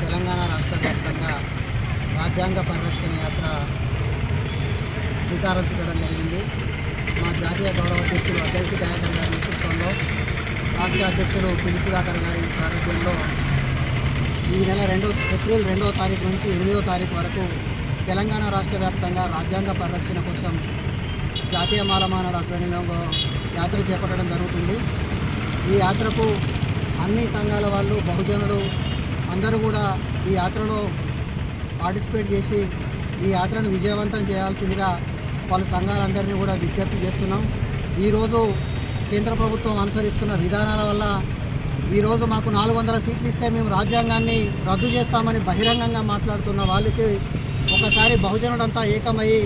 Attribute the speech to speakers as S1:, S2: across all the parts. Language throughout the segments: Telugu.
S1: తెలంగాణ రాష్ట్ర వ్యాప్తంగా రాజ్యాంగ పరిరక్షణ యాత్ర స్వీకారించడం జరిగింది. మా జాతీయ గౌరవ గౌరవాధ్యక్షుడు అధ్యక్ష దయాకర్ గారి నేతృత్వంలో రాష్ట్ర అధ్యక్షుడు పిలిసిదాకర్ గారి సారథ్యంలో ఈ నెల రెండో ఏప్రిల్ రెండవ తారీఖు నుంచి ఎనిమిదో తారీఖు వరకు తెలంగాణ రాష్ట్ర వ్యాప్తంగా రాజ్యాంగ పరిరక్షణ కోసం జాతీయ మాలమానాడు అధ్వర్యంలో యాత్ర చేపట్టడం జరుగుతుంది. ఈ యాత్రకు అన్ని సంఘాల వాళ్ళు బహుజనులు అందరూ కూడా ఈ యాత్రలో పార్టిసిపేట్ చేసి ఈ యాత్రను విజయవంతం చేయాల్సిందిగా పలు సంఘాలందరినీ కూడా విజ్ఞప్తి చేస్తున్నాం. ఈరోజు కేంద్ర ప్రభుత్వం అనుసరిస్తున్న విధానాల వల్ల ఈరోజు మాకు నాలుగు వందల సీట్లు ఇస్తే మేము రాజ్యాంగాన్ని రద్దు చేస్తామని బహిరంగంగా మాట్లాడుతున్న వాళ్ళకి ఒకసారి బహుజనుడంతా ఏకమయ్యి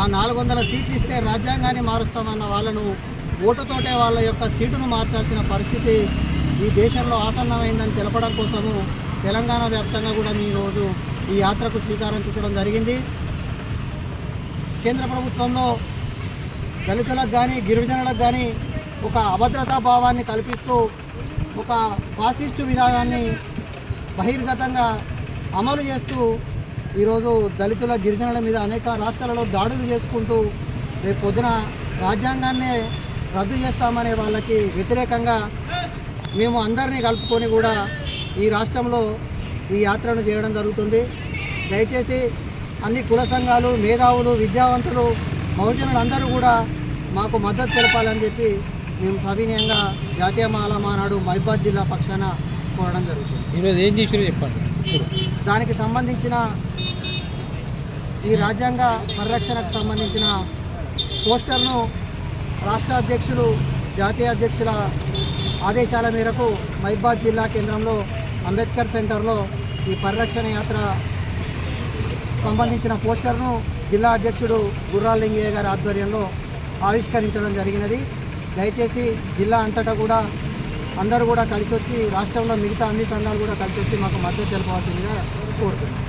S1: ఆ నాలుగు వందల సీట్లు ఇస్తే రాజ్యాంగాన్ని మారుస్తామన్న వాళ్ళను ఓటుతోటే వాళ్ళ యొక్క సీటును మార్చాల్సిన పరిస్థితి ఈ దేశంలో ఆసన్నమైందని తెలపడం కోసము తెలంగాణ వ్యాప్తంగా కూడా మీ రోజు ఈ యాత్రకు శ్రీకారం చుట్టడం జరిగింది. కేంద్ర ప్రభుత్వంలో దళితులకు కానీ గిరిజనులకు కానీ ఒక అభద్రతా భావాన్ని కల్పిస్తూ ఒక ఫాసిస్టు విధానాన్ని బహిర్గతంగా అమలు చేస్తూ ఈరోజు దళితుల గిరిజనుల మీద అనేక రాష్ట్రాలలో దాడులు చేసుకుంటూ రేపు పొద్దున రాజ్యాంగాన్నే రద్దు చేస్తామనే వాళ్ళకి వ్యతిరేకంగా మేము అందరినీ కలుపుకొని కూడా ఈ రాష్ట్రంలో ఈ యాత్రను చేయడం జరుగుతుంది. దయచేసి అన్ని కుల సంఘాలు మేధావులు విద్యావంతులు బహుజనులు అందరూ కూడా మాకు మద్దతు తెలపాలని చెప్పి మేము సవినయంగా జాతీయ మాల మానాడు మహిబాద్ జిల్లా పక్షాన కోరడం జరుగుతుంది.
S2: ఈరోజు ఏం చేసారో చెప్పండి.
S1: దానికి సంబంధించిన ఈ రాజ్యాంగ పరిరక్షణకు సంబంధించిన పోస్టర్ను రాష్ట్ర అధ్యక్షులు జాతీయ అధ్యక్షుల ఆదేశాల మేరకు మహిబాద్ జిల్లా కేంద్రంలో అంబేద్కర్ సెంటర్లో ఈ పరిరక్షణ యాత్ర సంబంధించిన పోస్టర్ను జిల్లా అధ్యక్షుడు గుర్రాలింగయ్య గారి ఆధ్వర్యంలో ఆవిష్కరించడం జరిగినది. దయచేసి జిల్లా అంతటా కూడా అందరూ కూడా కలిసి వచ్చి రాష్ట్రంలో మిగతా అన్ని సంఘాలు కూడా కలిసి వచ్చి మాకు మద్దతు తెలపవలసిందిగా కోరుతున్నాం.